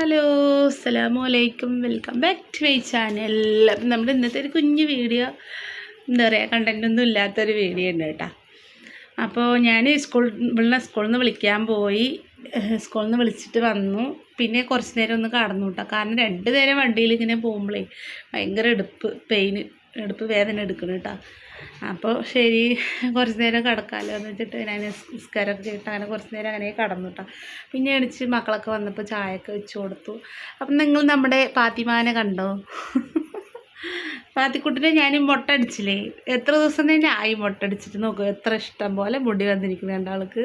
Hello അസ്സലാമു അലൈക്കും welcome back to my channel. നമ്മുടെ ഇന്നത്തെ ഒരു കുഞ്ഞു വീഡിയോ എന്താ പറയുക കണ്ടന്റ് ഒന്നും ഇല്ലാത്തൊരു വീഡിയോ ഉണ്ട് കേട്ടോ. അപ്പോൾ ഞാൻ സ്കൂൾ ഇവിടെ സ്കൂളിൽ നിന്ന് വിളിക്കാൻ പോയി. സ്കൂളിൽ നിന്ന് വിളിച്ചിട്ട് വന്നു. പിന്നെ കുറച്ച് നേരം ഒന്ന് കടന്നു കേട്ടോ. കാരണം രണ്ട് നേരം വണ്ടിയിൽ ഇങ്ങനെ പോകുമ്പോഴേ ഭയങ്കര എടുപ്പ് പെയിന് എടുപ്പ് വേദന എടുക്കണം കേട്ടോ. അപ്പോൾ ശരി കുറച്ച് നേരം കിടക്കാമല്ലോ എന്ന് വെച്ചിട്ട് ഞാൻ നിസ്കാരമൊക്കെ ചെയ്തിട്ട് അങ്ങനെ കുറച്ച് നേരം അങ്ങനെ കടന്നു കേട്ടോ. പിന്നെ എണിച്ച് മക്കളൊക്കെ വന്നപ്പോൾ ചായയൊക്കെ വെച്ച് കൊടുത്തു. അപ്പം നിങ്ങൾ നമ്മുടെ പാത്തിമാനെ കണ്ടോ? പാത്തിക്കുട്ടിനെ ഞാൻ മുട്ട അടിച്ചില്ലേ എത്ര ദിവസം തന്നെ ആയി മുട്ട അടിച്ചിട്ട് നോക്കൂ. എത്ര ഇഷ്ടം പോലെ മുടി വന്നിരിക്കുന്നു രണ്ടാൾക്ക്.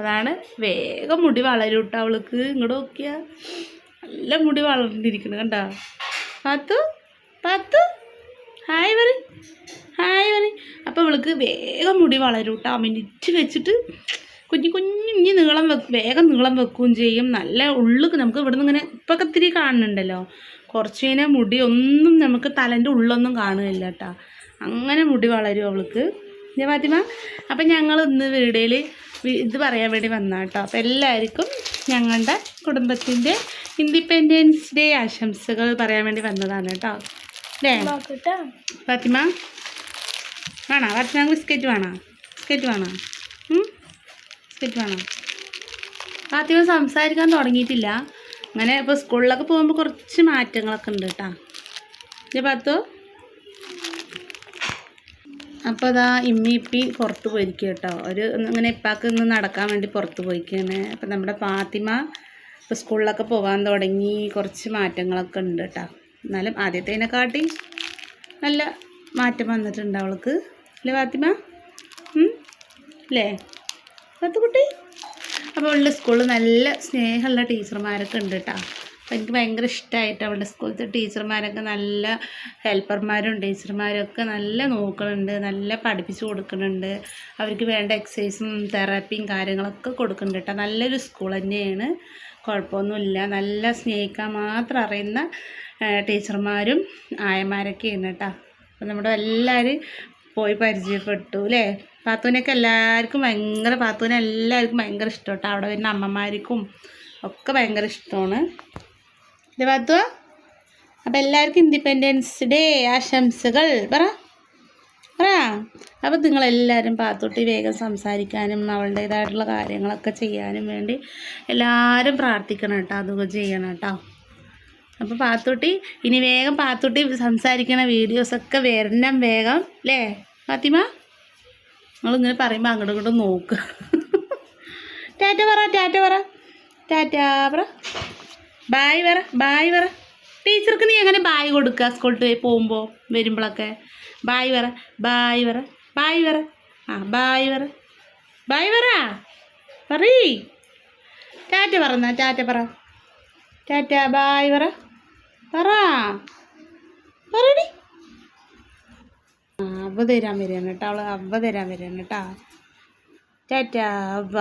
അതാണ് വേഗം മുടി വളരും കേട്ടോ അവൾക്ക്. ഇങ്ങോട്ട് നോക്കിയാൽ നല്ല മുടി വളർന്നിരിക്കുന്നു കണ്ടോ? പാത്തു പാത്തു. ഹായ് വരി ഹായ് വരി അപ്പോൾ അവൾക്ക് വേഗം മുടി വളരും കേട്ടോ മിനിറ്റ് വെച്ചിട്ട് കുഞ്ഞു കുഞ്ഞു നീളം വെക്കും വേഗം നീളം വെക്കുകയും ചെയ്യും. നല്ല ഉള്ളിൽ നമുക്ക് ഇവിടെ നിന്ന് ഇങ്ങനെ ഇപ്പൊക്കെ ഇത്തിരി കാണുന്നുണ്ടല്ലോ. കുറച്ച് കഴിഞ്ഞാൽ മുടി ഒന്നും നമുക്ക് തലേന്റെ ഉള്ളൊന്നും കാണുകയില്ല കേട്ടോ അങ്ങനെ മുടി വളരും അവൾക്ക്. ഞാൻ ഫാത്തിമ അപ്പം ഞങ്ങൾ ഇന്ന് വീഡിയോയിൽ ഇത് പറയാൻ വേണ്ടി വന്ന കേട്ടോ അപ്പം എല്ലാവർക്കും ഞങ്ങളുടെ കുടുംബത്തിന്റെ ഇൻഡിപെൻഡൻസ് ഡേ ആശംസകൾ പറയാൻ വേണ്ടി വന്നതാണ് കേട്ടോ അല്ലേ ഫാത്തിമ? വേണോ? ഫാത്തിമ ബിസ്ക്കറ്റ് വേണോ? ബിസ്ക്കറ്റ് വേണോ? ബിസ്ക്കറ്റ് വേണോ? ഫാത്തിമ സംസാരിക്കാൻ തുടങ്ങിയിട്ടില്ല. അങ്ങനെ ഇപ്പോൾ സ്കൂളിലൊക്കെ പോകുമ്പോൾ കുറച്ച് മാറ്റങ്ങളൊക്കെ ഉണ്ട് കേട്ടോ ഇത് പത്തു? അപ്പോൾ അതാ ഇമ്മി ഇപ്പി പുറത്ത് പോയിരിക്കും കേട്ടോ ഒരു ഇങ്ങനെ ഇപ്പാക്ക് ഇന്ന് നടക്കാൻ വേണ്ടി പുറത്ത് പോയിക്കാണ് അപ്പം നമ്മുടെ ഫാത്തിമ ഇപ്പോൾ സ്കൂളിലൊക്കെ പോകാൻ തുടങ്ങി. കുറച്ച് മാറ്റങ്ങളൊക്കെ ഉണ്ട് കേട്ടോ എന്നാലും ആദ്യത്തേനെക്കാട്ടി നല്ല മാറ്റം വന്നിട്ടുണ്ട് അവൾക്ക്. അല്ലേ ഫാത്തിമ? അല്ലേ? പത്തുകുട്ടി അപ്പോൾ അവളുടെ സ്കൂളിൽ നല്ല സ്നേഹമുള്ള ടീച്ചർമാരൊക്കെ ഉണ്ട് കേട്ടോ. അപ്പോൾ എനിക്ക് ഭയങ്കര ഇഷ്ടമായിട്ട് അവളുടെ സ്കൂളിലത്തെ ടീച്ചർമാരൊക്കെ നല്ല ഹെൽപ്പർമാരും ടീച്ചർമാരൊക്കെ നല്ല നോക്കുന്നുണ്ട് നല്ല പഠിപ്പിച്ചു കൊടുക്കുന്നുണ്ട് അവർക്ക് വേണ്ട എക്സസൈസും തെറാപ്പിയും കാര്യങ്ങളൊക്കെ കൊടുക്കുന്നുണ്ട് കേട്ടോ. നല്ലൊരു സ്കൂൾ തന്നെയാണ്. കുഴപ്പമൊന്നുമില്ല. നല്ല സ്നേഹിക്കാൻ മാത്രം അറിയുന്ന ടീച്ചർമാരും ടീച്ചർമാരും ആയമാരൊക്കെയാണ് കേട്ടോ അപ്പം നമ്മുടെ എല്ലാവരും പോയി പരിചയപ്പെട്ടു അല്ലേ പാത്തൂനൊക്കെ എല്ലാവർക്കും ഭയങ്കര പാത്തൂനെ എല്ലാവർക്കും ഭയങ്കര ഇഷ്ടം കേട്ടോ അവിടെ വരുന്ന അമ്മമാർക്കും ഒക്കെ ഭയങ്കര ഇഷ്ടമാണ്. ഇത് പാത്തു. അപ്പോൾ എല്ലാവർക്കും ഇൻഡിപെൻഡൻസ് ഡേ ആശംസകൾ. പറ. പറ. അപ്പോൾ നിങ്ങളെല്ലാവരും പാത്തൊട്ടി വേഗം സംസാരിക്കാനും അവളുടേതായിട്ടുള്ള കാര്യങ്ങളൊക്കെ ചെയ്യാനും വേണ്ടി എല്ലാവരും പ്രാർത്ഥിക്കണം കേട്ടോ. അതൊക്കെ ചെയ്യണം കേട്ടോ. അപ്പോൾ പാത്തൊട്ടി ഇനി വേഗം പാത്തൊട്ടി സംസാരിക്കണ വീഡിയോസൊക്കെ വരണം വേഗം അല്ലേ ഫാത്തിമ നിങ്ങളിങ്ങനെ പറയുമ്പോൾ അങ്ങോട്ടും ഇങ്ങോട്ടും നോക്കുക ടാറ്റ പറ ടാറ്റ പറ. ടാറ്റ പറ. ബായ് പറ ബായ് പറ. ടീച്ചർക്ക് നീ എങ്ങനെ ബായ് കൊടുക്കുക സ്കൂളിൽ പോകുമ്പോൾ വരുമ്പോഴൊക്കെ? ബായ് പറ ബായ് പറ ബായ് പറ. ആ ബായ് പറ. ബായ് പറ. പറീ. ടാറ്റ പറഞ്ഞ ടാറ്റ പറ. ടാറ്റ ബായ് പറ. പറ. പറടി. ആ അവ തരാൻ വരികയാണ് കേട്ടോ അവൾ അവ തരാൻ വരികയാണ് കേട്ടോ. ടാറ്റ അവ